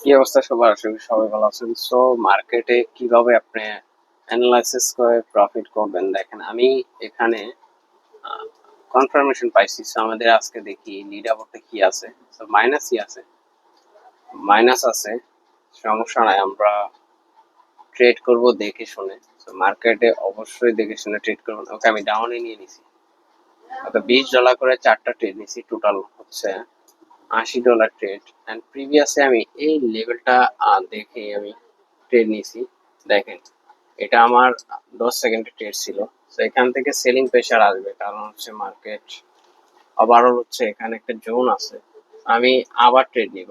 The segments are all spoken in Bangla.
কি অবস্থা সবার? আশা করি সবাই ভালো আছেন। সো মার্কেটে কীভাবে আপনি অ্যানালাইসিস করে প্রফিট করবেন? দেখেন, আমি এখানে কনফার্মেশন পাইছি। সো আমাদের আজকে দেখি লিডাবোর্ডে কি আছে? সো মাইনাসই আছে। মাইনাস আছে, সমস্যা নাই, আমরা ট্রেড করব দেখে শুনে। সো মার্কেটে অবশ্যই দেখে শুনে ট্রেড করব। ওকে, আমি ডাউনে নিয়ে নিছি। অর্থাৎ বিশ ডলার করে চারটা ট্রেড নিছি টোটাল হচ্ছে। আশি ডলার ট্রেড অ্যান্ড প্রিভিয়াসে আমি এই লেভেলটা দেখে আমি ট্রেড নিয়েছি। দেখেন, এটা আমার দশ সেকেন্ডের ট্রেড ছিল। তো এখান থেকে সেলিং প্রেশার আসবে, কারণ হচ্ছে মার্কেট ওভারঅল হচ্ছে এখানে একটা জোন আছে। আমি আবার ট্রেড নিব।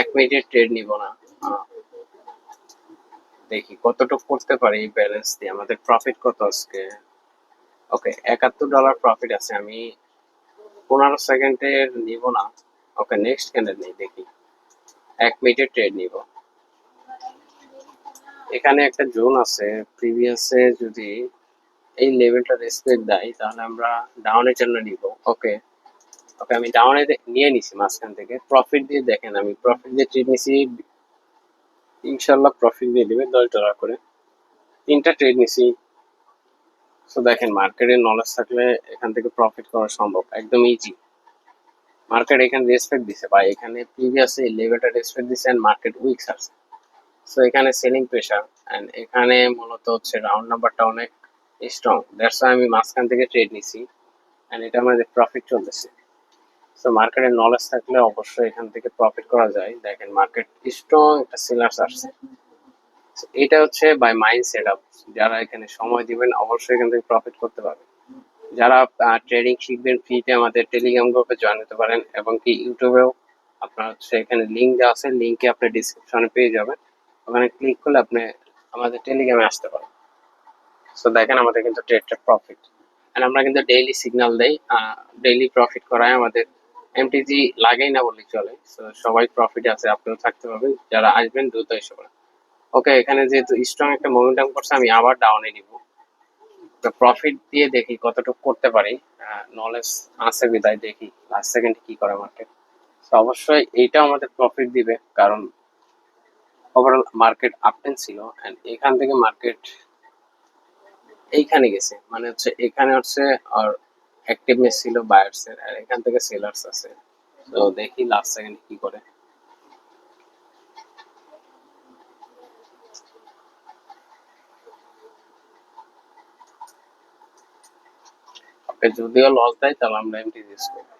এক মিনিটের ট্রেড নিব না। দেখি কতটুকু করতে পারি ব্যালেন্স দিয়ে। আমাদের প্রফিট কত আজকে? ওকে একাত্তর ডলার প্রফিট আছে। আমি পনেরো সেকেন্ডের নিব না। ওকে নেক্সট ক্যান্ডেল নেই, দেখি। এক মিনিটের ট্রেড নিব। এখানে একটা জোন আছে প্রিভিয়াসে যদি এই লেভেলটা রেসপেক্ট দেয়, তাহলে আমরা ডাউনের জন্য নিব। ওকে ওকে, আমি ডাউনে নিয়ে নিছি মাঝখান থেকে। প্রফিট দিয়ে দেখেন, আমি প্রফিট দিয়ে ট্রেড নিছি। ইনশাল্লাহ প্রফিট দিয়ে দেবে দশ ডলার করে। তিনটা ট্রেড নিছি। তো দেখেন মার্কেটের নলেজ থাকলে এখান থেকে প্রফিট করা সম্ভব, একদম ইজি মার্কেট এখানে রেসপেক্ট দিছে, বা এখানে প্রিভিয়াসে লেভেলটা রেসপেক্ট দিছে এন্ড মার্কেট উইকস আছে। সো এখানে সেলিং প্রেশার এন্ড এখানে মূলত হচ্ছে রাউন্ড নাম্বারটা অনেক স্ট্রং দ্যাটস আমি মাঝখান থেকে ট্রেড নিছি এন্ড এটা আমাদের প্রফিট চলতেছে। সো মার্কেটের নলেজ থাকলে অবশ্যই এখান থেকে প্রফিট করা যায়। দেখেন মার্কেট স্ট্রং একটা সেলার্স আসছে। এটা হচ্ছে বাই মাইন্ড সেট আপ যারা এখানে সময় দিবেন, অবশ্যই এখান থেকে প্রফিট করতে পারবেন। যারা ট্রেডিং শিখবেন ফ্রিতে আমাদের টেলিগ্রাম গ্রুপে জয়েন হতে পারেন এবং কি ইউটিউবেও আপনার হচ্ছে এখানে লিঙ্ক দেওয়া আছে লিঙ্কে আপনি ডিসক্রিপশনে পেয়ে যাবেন। ওখানে ক্লিক করলে আপনি আমাদের টেলিগ্রামে আসতে পারেন সো দেখেন আমাদের কিন্তু ট্রেডটা প্রফিট এন্ড আমরা কিন্তু ডেইলি সিগন্যাল দেই ডেইলি প্রফিট করায় আমাদের এমটিজি লাগেই না বললেই চলে। সো সবাই প্রফিট আছে, আপনিও থাকতে পারবেন। যারা আসবেন, দ্রুত এসে পড়েন। ওকে, এখানে যেহেতু স্ট্রং একটা মোমেন্টাম করছে, আমি আবার ডাউনে নিব। তো প্রফিট দিয়ে দেখি কতটুকু করতে পারি। নলেজ আছে বিদায়, দেখি লাস্ট সেকেন্ড কি করে মার্কেট তো অবশ্যই এইটাও আমাদের প্রফিট দিবে, কারণ ওভারঅল মার্কেট আপটেন ছিল এন্ড এখান থেকে মার্কেট এইখানে গেছে। মানে হচ্ছে এখানে হচ্ছে আর অ্যাক্টিভনেস ছিল বায়ার্স এর আর এখান থেকে সেলার্স আছে। তো দেখি লাস্ট সেকেন্ড কি করে। ওকে যদিও লস দেয় তাহলে আমরা এমটি রিস্ক করি।